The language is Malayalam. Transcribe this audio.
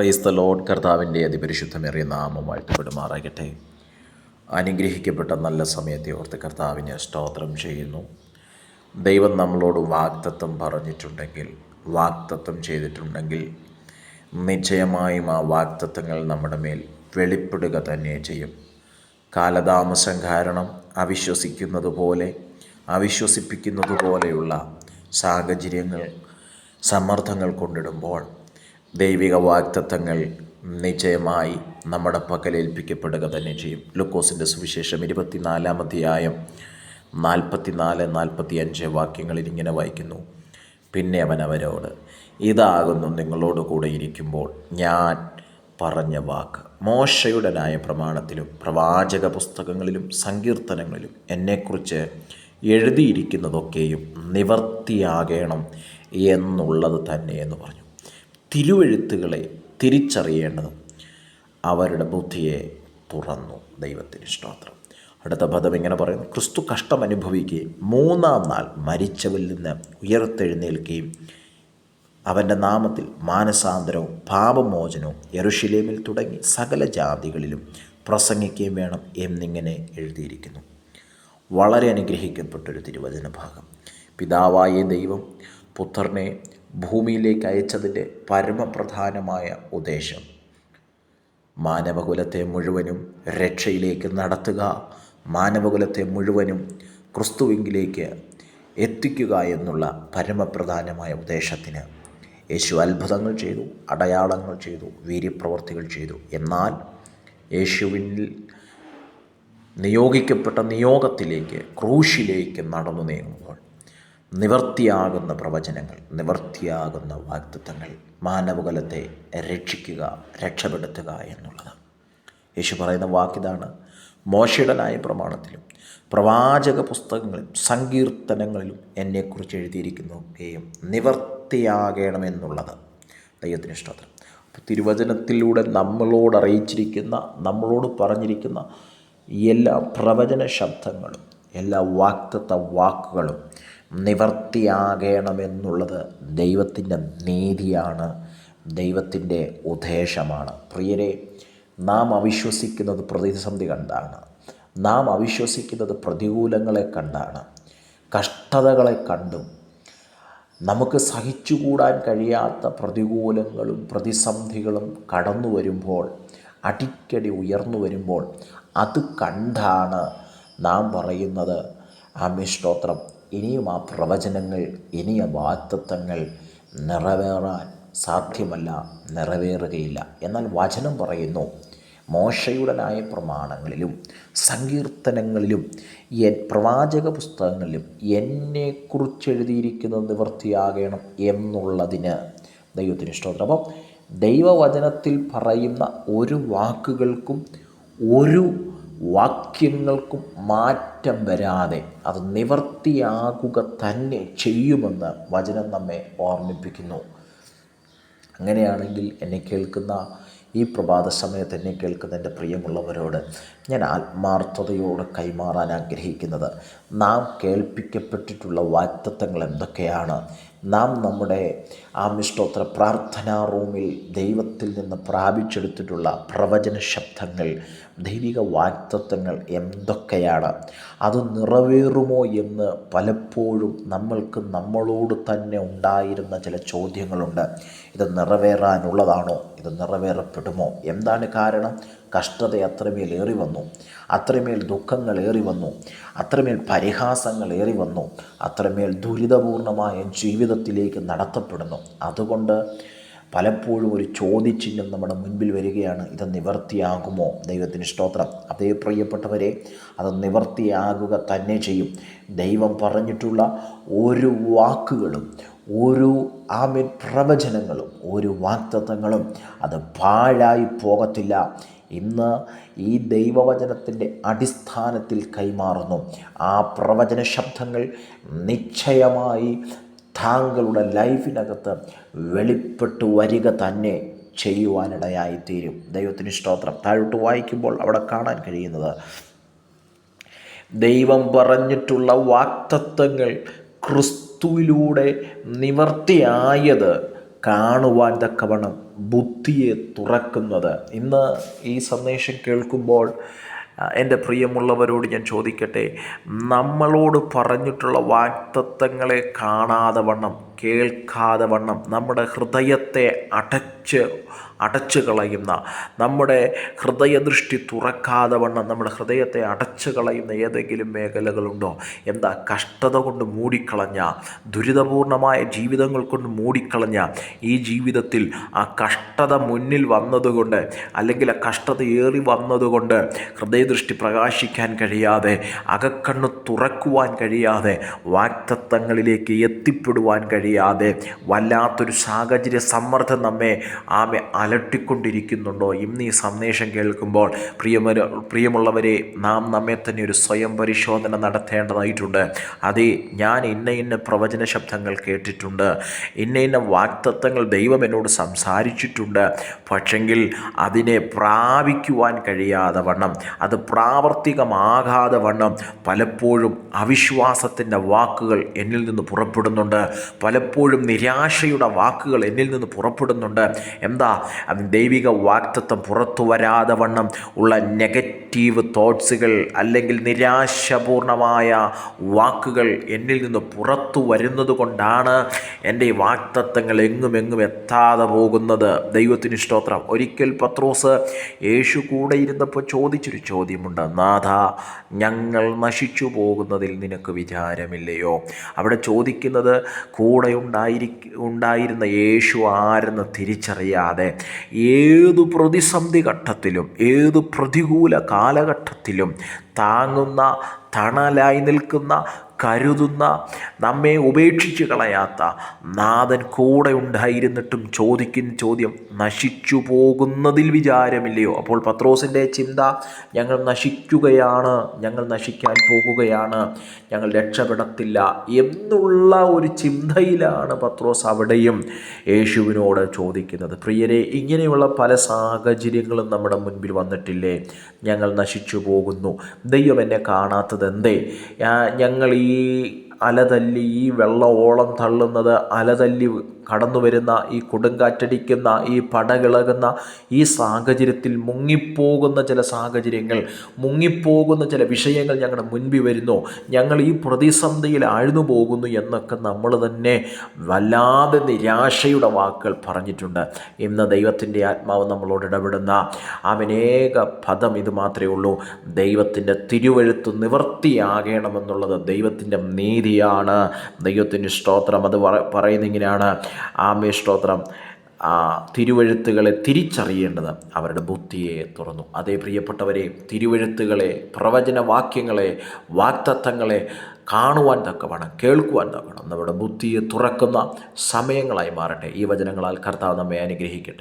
പ്രൈസ് ദ ലോഡ് കർത്താവിന്റെ അതിപരിശുദ്ധമേറിയ നാമം വാഴ്ത്തപ്പെടുമാറാകട്ടെ. അനുഗ്രഹിക്കപ്പെട്ട നല്ല സമയത്തെ ഓർത്ത് കർത്താവിനെ സ്തോത്രം ചെയ്യുന്നു. ദൈവം നമ്മളോട് വാക്തത്വം പറഞ്ഞിട്ടുണ്ടെങ്കിൽ വാക്തത്വം ചെയ്തിട്ടുണ്ടെങ്കിൽ നിശ്ചയമായും ആ വാക്തത്വങ്ങൾ നമ്മുടെ മേൽ വെളിപ്പെടുക തന്നെ ചെയ്യും. കാലതാമസം കാരണം അവിശ്വസിക്കുന്നത് പോലെ അവിശ്വസിപ്പിക്കുന്നത് പോലെയുള്ള സാഹചര്യങ്ങൾ സമ്മർദ്ദങ്ങൾ കൊണ്ടിടുമ്പോൾ ദൈവിക വാക്തത്വങ്ങൾ നിശ്ചയമായി നമ്മുടെ പക്കൽ ഏൽപ്പിക്കപ്പെടുക തന്നെ ചെയ്യും. ലുക്കോസിന്റെ സുവിശേഷം ഇരുപത്തിനാലാം അധ്യായം നാൽപ്പത്തിനാല് നാൽപ്പത്തി അഞ്ച് വാക്യങ്ങളിൽ ഇങ്ങനെ വായിക്കുന്നു. പിന്നെ അവൻ അവരോട് ഇതാകുന്നു നിങ്ങളോട് കൂടെ ഇരിക്കുമ്പോൾ ഞാൻ പറഞ്ഞ വാക്ക്. മോശയുടെ ന്യായ പ്രമാണത്തിലും പ്രവാചക പുസ്തകങ്ങളിലും സങ്കീർത്തനങ്ങളിലും എന്നെക്കുറിച്ച് എഴുതിയിരിക്കുന്നതൊക്കെയും നിവർത്തിയാകണം എന്നുള്ളത് തന്നെ എന്ന് പറഞ്ഞു. തിരുവെഴുത്തുകളെ തിരിച്ചറിയേണ്ടതും അവരുടെ ബുദ്ധിയെ തുറന്നു ദൈവത്തിന് സ്തോത്രം. അടുത്ത പദം ഇങ്ങനെ പറയുന്നു? ക്രിസ്തു കഷ്ടം അനുഭവിക്കുകയും മൂന്നാം നാൾ മരിച്ചവരിൽ നിന്ന് ഉയർത്തെഴുന്നേൽക്കുകയും അവന്റെ നാമത്തിൽ മാനസാന്തരവും പാപമോചനവും യെറുഷലേമിൽ തുടങ്ങി സകല ജാതികളിലും പ്രസംഗിക്കുകയും വേണം എന്നിങ്ങനെ എഴുതിയിരിക്കുന്നു. വളരെ അനുഗ്രഹിക്കപ്പെട്ടൊരു തിരുവചന ഭാഗം. പിതാവായ ദൈവം പുത്രനെ ഭൂമിയിലേക്ക് അയച്ചതിന്റെ പരമപ്രധാനമായ ഉദ്ദേശം. മാനവകുലത്തെ മുഴുവനും രക്ഷയിലേക്ക് നടത്തുക മാനവകുലത്തെ മുഴുവനും ക്രിസ്തുവിങ്കിലേക്ക് എത്തിക്കുക എന്നുള്ള പരമപ്രധാനമായ ഉദ്ദേശത്തിന് യേശു അത്ഭുതങ്ങൾ ചെയ്തു അടയാളങ്ങൾ ചെയ്തു വീര്യപ്രവർത്തികൾ ചെയ്തു. എന്നാൽ യേശുവിൽ നിയോഗിക്കപ്പെട്ട നിയോഗത്തിലേക്ക് ക്രൂശിലേക്ക് നടന്നു നീങ്ങുമ്പോൾ നിവർത്തിയാകുന്ന പ്രവചനങ്ങൾ നിവർത്തിയാകുന്ന വാഗ്ദത്തങ്ങൾ മാനവകുലത്തെ രക്ഷിക്കുക രക്ഷപ്പെടുത്തുക എന്നുള്ളത്. യേശു പറയുന്ന വാക്കിതാണ് മോശയുടെ ന്യായപ്രമാണത്തിലും പ്രവാചക പുസ്തകങ്ങളിലും സങ്കീർത്തനങ്ങളിലും എന്നെക്കുറിച്ച് എഴുതിയിരിക്കുന്നു എഴുതിയിരിക്കുന്നതൊക്കെയും നിവർത്തിയാകണമെന്നുള്ളത്. ദൈവത്തിന് ഇഷ്ടം അപ്പോൾ തിരുവചനത്തിലൂടെ നമ്മളോട് അറിയിച്ചിരിക്കുന്ന നമ്മളോട് പറഞ്ഞിരിക്കുന്ന എല്ലാ പ്രവചന ശബ്ദങ്ങളും എല്ലാ വാക്തത്വ വാക്കുകളും നിവർത്തിയാകണമെന്നുള്ളത് ദൈവത്തിന്റെ നീതിയാണ് ദൈവത്തിന്റെ ഉദ്ദേശമാണ്. പ്രിയരെ നാം അവിശ്വസിക്കുന്നത് പ്രതിസന്ധി കണ്ടാണ്. നാം അവിശ്വസിക്കുന്നത് പ്രതികൂലങ്ങളെ കണ്ടാണ്. കഷ്ടതകളെ കണ്ടും. നമുക്ക് സഹിച്ചുകൂടാൻ കഴിയാത്ത പ്രതികൂലങ്ങളും പ്രതിസന്ധികളും കടന്നു വരുമ്പോൾ അടിക്കടി ഉയർന്നു വരുമ്പോൾ അത് കണ്ടാണ് നാം പറയുന്നത് ആമിഷ്ടോത്രം ഇനിയും ആ പ്രവചനങ്ങൾ ഇനിയ വാക്തത്വങ്ങൾ നിറവേറാൻ സാധ്യമല്ല നിറവേറുകയില്ല. എന്നാൽ വചനം പറയുന്നു മോശയുടെ ന്യായ പ്രമാണങ്ങളിലും സങ്കീർത്തനങ്ങളിലും പ്രവാചക പുസ്തകങ്ങളിലും എന്നെക്കുറിച്ച് എഴുതിയിരിക്കുന്നത് നിവൃത്തിയാകണം എന്നുള്ളതിന് ദൈവത്തിന് ഇഷ്ടം അപ്പം ദൈവവചനത്തിൽ പറയുന്ന ഒരു വാക്കുകൾക്കും ഒരു വാക്യങ്ങൾക്കും മാറ്റം വരാതെ അത് നിവർത്തിയാകുക തന്നെ ചെയ്യുമെന്ന് വചനം നമ്മെ ഓർമ്മിപ്പിക്കുന്നു. അങ്ങനെയാണെങ്കിൽ എന്നെ കേൾക്കുന്ന ഈ പ്രഭാത സമയത്ത് എന്നെ കേൾക്കുന്ന എന്റെ പ്രിയമുള്ളവരോട് ഞാൻ ആത്മാർത്ഥതയോടെ കൈമാറാൻ ആഗ്രഹിക്കുന്നത്. നാം കേൾപ്പിക്കപ്പെട്ടിട്ടുള്ള വാക്തത്വങ്ങൾ എന്തൊക്കെയാണ്? നാം നമ്മുടെ ആമിഷ്ടോത്ര പ്രാർത്ഥനാ റൂമിൽ ദൈവത്തിൽ നിന്ന് പ്രാപിച്ചെടുത്തിട്ടുള്ള പ്രവചന ശബ്ദങ്ങൾ ദൈവിക വാക്തത്വങ്ങൾ എന്തൊക്കെയാണ്? അത് നിറവേറുമോ എന്ന് പലപ്പോഴും നമ്മൾക്ക് നമ്മളോട് തന്നെ ഉണ്ടായിരുന്ന ചില ചോദ്യങ്ങളുണ്ട്. ഇത് നിറവേറാനുള്ളതാണോ? ഇത് നിറവേറപ്പെടുമോ? എന്താണ് കാരണം? കഷ്ടത അത്രമേൽ ഏറി വന്നു. അത്രമേൽ ദുഃഖങ്ങൾ ഏറി വന്നു. അത്രമേൽ പരിഹാസങ്ങൾ ഏറി വന്നു. അത്രമേൽ ദുരിതപൂർണമായ ജീവിതത്തിലേക്ക് നടത്തപ്പെടുന്നു. അതുകൊണ്ട് പലപ്പോഴും ഒരു ചോദ്യചിഹ്നം നമ്മുടെ മുൻപിൽ വരികയാണ്. ഇത് നിവർത്തിയാകുമോ? ദൈവത്തിന് സ്തോത്രം. അതേ പ്രിയപ്പെട്ടവരെ അത് നിവർത്തിയാകുക തന്നെ ചെയ്യും. ദൈവം പറഞ്ഞിട്ടുള്ള ഒരു വാക്കുകളും ഒരു ആമിൻ പ്രവചനങ്ങളും ഒരു വാക്തത്വങ്ങളും അത് പാഴായി പോകത്തില്ല. ഇന്ന് ഈ ദൈവവചനത്തിന്റെ അടിസ്ഥാനത്തിൽ കൈമാറുന്നു. ആ പ്രവചന ശബ്ദങ്ങൾ നിശ്ചയമായി താങ്കളുടെ ലൈഫിനകത്ത് വെളിപ്പെട്ട് വരിക തന്നെ ചെയ്യുവാനിടയായിത്തീരും. ദൈവത്തിന് സ്തോത്രം. താഴോട്ട് വായിക്കുമ്പോൾ അവിടെ കാണാൻ കഴിയുന്നത് ദൈവം പറഞ്ഞിട്ടുള്ള വാക്തത്വങ്ങൾ ക്രിസ്തുവിലൂടെ നിവർത്തിയായത് കാണുവാൻ തക്കവണ്ണം ബുദ്ധിയെ തുറക്കുന്നത്. ഇന്ന് ഈ സന്ദേശം കേൾക്കുമ്പോൾ എന്റെ പ്രിയമുള്ളവരോട് ഞാൻ ചോദിക്കട്ടെ? നമ്മളോട് പറഞ്ഞിട്ടുള്ള വാക്തത്വങ്ങളെ കാണാതെ വണ്ണം കേൾക്കാതെ വണ്ണം നമ്മുടെ ഹൃദയത്തെ അടച്ച് അടച്ചു കളയുന്ന നമ്മുടെ ഹൃദയദൃഷ്ടി തുറക്കാതെ വണ്ണം നമ്മുടെ ഹൃദയത്തെ അടച്ചു കളയുന്ന ഏതെങ്കിലും മേഖലകളുണ്ടോ? എന്താ കഷ്ടത കൊണ്ട് മൂടിക്കളഞ്ഞ ദുരിതപൂർണമായ ജീവിതങ്ങൾ കൊണ്ട് മൂടിക്കളഞ്ഞ ഈ ജീവിതത്തിൽ ആ കഷ്ടത മുന്നിൽ വന്നതുകൊണ്ട് അല്ലെങ്കിൽ ആ കഷ്ടത ഏറി വന്നതുകൊണ്ട് ഹൃദയദൃഷ്ടി പ്രകാശിക്കാൻ കഴിയാതെ അകക്കണ്ണ് തുറക്കുവാൻ കഴിയാതെ വാക്തത്വങ്ങളിലേക്ക് എത്തിപ്പെടുവാൻ കഴിയാതെ വല്ലാത്തൊരു സാഹചര്യ സമ്മർദ്ദം നമ്മെ ആമെ അലട്ടിക്കൊണ്ടിരിക്കുന്നുണ്ടോ? ഇന്ന് ഈ സന്ദേശം കേൾക്കുമ്പോൾ പ്രിയമര പ്രിയമുള്ളവരെ നാം നമ്മെ തന്നെ ഒരു സ്വയം പരിശോധന നടത്തേണ്ടതായിട്ടുണ്ട്. അതെ ഞാൻ ഇന്ന ഇന്ന പ്രവചന ശബ്ദങ്ങൾ കേട്ടിട്ടുണ്ട്. ഇന്ന ഇന്ന വാക്തത്വങ്ങൾ ദൈവം എന്നോട് സംസാരിച്ചിട്ടുണ്ട്. പക്ഷെങ്കിൽ അതിനെ പ്രാപിക്കുവാൻ കഴിയാതെ വണ്ണം അത് പ്രാവർത്തികമാകാതെ വണ്ണം പലപ്പോഴും അവിശ്വാസത്തിന്റെ വാക്കുകൾ എന്നിൽ നിന്ന് പുറപ്പെടുന്നുണ്ട്. പലപ്പോഴും നിരാശയുടെ വാക്കുകൾ എന്നിൽ നിന്ന് പുറപ്പെടുന്നുണ്ട്. എന്താ? ദൈവിക വാക്തത്വം പുറത്തു വരാതെ വണ്ണം ഉള്ള നെഗറ്റീവ് തോട്ട്സുകൾ അല്ലെങ്കിൽ നിരാശപൂർണമായ വാക്കുകൾ എന്നിൽ നിന്ന് പുറത്തു വരുന്നത് കൊണ്ടാണ് എന്റെ ഈ വാക്തത്വങ്ങൾ എങ്ങും എങ്ങും എത്താതെ പോകുന്നത്. ദൈവത്തിന് സ്തോത്രം. ഒരിക്കൽ പത്രോസ് യേശു കൂടെ ഇരുന്നപ്പോൾ ചോദിച്ചൊരു ചോദ്യമുണ്ട്. നാഥ ഞങ്ങൾ നശിച്ചു പോകുന്നതിൽ നിനക്ക് വിചാരമില്ലയോ? അവിടെ ചോദിക്കുന്നത് കൂടെ ഉണ്ടായിരി ഉണ്ടായിരുന്ന യേശു ആരെന്ന് തിരിച്ചറിയാതെ ഏതു പ്രതിസന്ധി ഘട്ടത്തിലും ഏതു പ്രതികൂല കാലഘട്ടത്തിലും താങ്ങുന്ന തണലായി നിൽക്കുന്ന കരുതുന്ന നമ്മെ ഉപേക്ഷിച്ച് കളയാത്ത നാഥൻ കൂടെ ഉണ്ടായിരുന്നിട്ടും ചോദിക്കുന്ന ചോദ്യം നശിച്ചു പോകുന്നതിൽ വിചാരമില്ലയോ? അപ്പോൾ പത്രോസിന്റെ ചിന്ത ഞങ്ങൾ നശിക്കുകയാണ് ഞങ്ങൾ നശിക്കാൻ പോകുകയാണ് ഞങ്ങൾ രക്ഷപ്പെടത്തില്ല എന്നുള്ള ഒരു ചിന്തയിലാണ് പത്രോസ് അവിടെയും യേശുവിനോട് ചോദിക്കുന്നത്. പ്രിയരെ ഇങ്ങനെയുള്ള പല സാഹചര്യങ്ങളും നമ്മുടെ മുൻപിൽ വന്നിട്ടില്ലേ? ഞങ്ങൾ നശിച്ചു പോകുന്നു. ദൈവം എന്നെ കാണാത്തത് എന്തേ ഞങ്ങൾ ഈ അലതല്ലി ഈ വെള്ളം ഓളം തള്ളുന്നത് അലതല്ലി കടന്നു വരുന്ന ഈ കൊടുങ്കാറ്റടിക്കുന്ന ഈ പടകിളകുന്ന ഈ സാഹചര്യത്തിൽ മുങ്ങിപ്പോകുന്ന ചില സാഹചര്യങ്ങൾ മുങ്ങിപ്പോകുന്ന ചില വിഷയങ്ങൾ ഞങ്ങളുടെ മുൻപിൽ വരുന്നു. ഞങ്ങൾ ഈ പ്രതിസന്ധിയിൽ ആഴ്ന്നു പോകുന്നു എന്നൊക്കെ നമ്മൾ തന്നെ വല്ലാതെ നിരാശയുടെ വാക്കുകൾ പറഞ്ഞിട്ടുണ്ട്. ഇന്ന് ദൈവത്തിന്റെ ആത്മാവ് നമ്മളോട് ഇടപെടുന്ന അവനേക പദം ഇത് മാത്രമേ ഉള്ളൂ. ദൈവത്തിന്റെ തിരുവഴുത്ത് നിവർത്തിയാകണമെന്നുള്ളത് ദൈവത്തിന്റെ നീതിയാണ്. ദൈവത്തിന്റെ സ്തോത്രം അത് പറയുന്നിങ്ങനെയാണ് ആമേ സ്തോത്രം തിരുവഴുത്തുകളെ തിരിച്ചറിയേണ്ടത് അവരുടെ ബുദ്ധിയെ തുറന്നു. അതേ പ്രിയപ്പെട്ടവരെ തിരുവഴുത്തുകളെ പ്രവചനവാക്യങ്ങളെ വാക്തത്വങ്ങളെ കാണുവാൻ തക്കവണ്ണം കേൾക്കുവാൻ തക്കവണ്ണം നമ്മുടെ ബുദ്ധിയെ തുറക്കുന്ന സമയങ്ങളായി മാറട്ടെ. ഈ വചനങ്ങളാൽ കർത്താവ് നമ്മെ അനുഗ്രഹിക്കട്ടെ.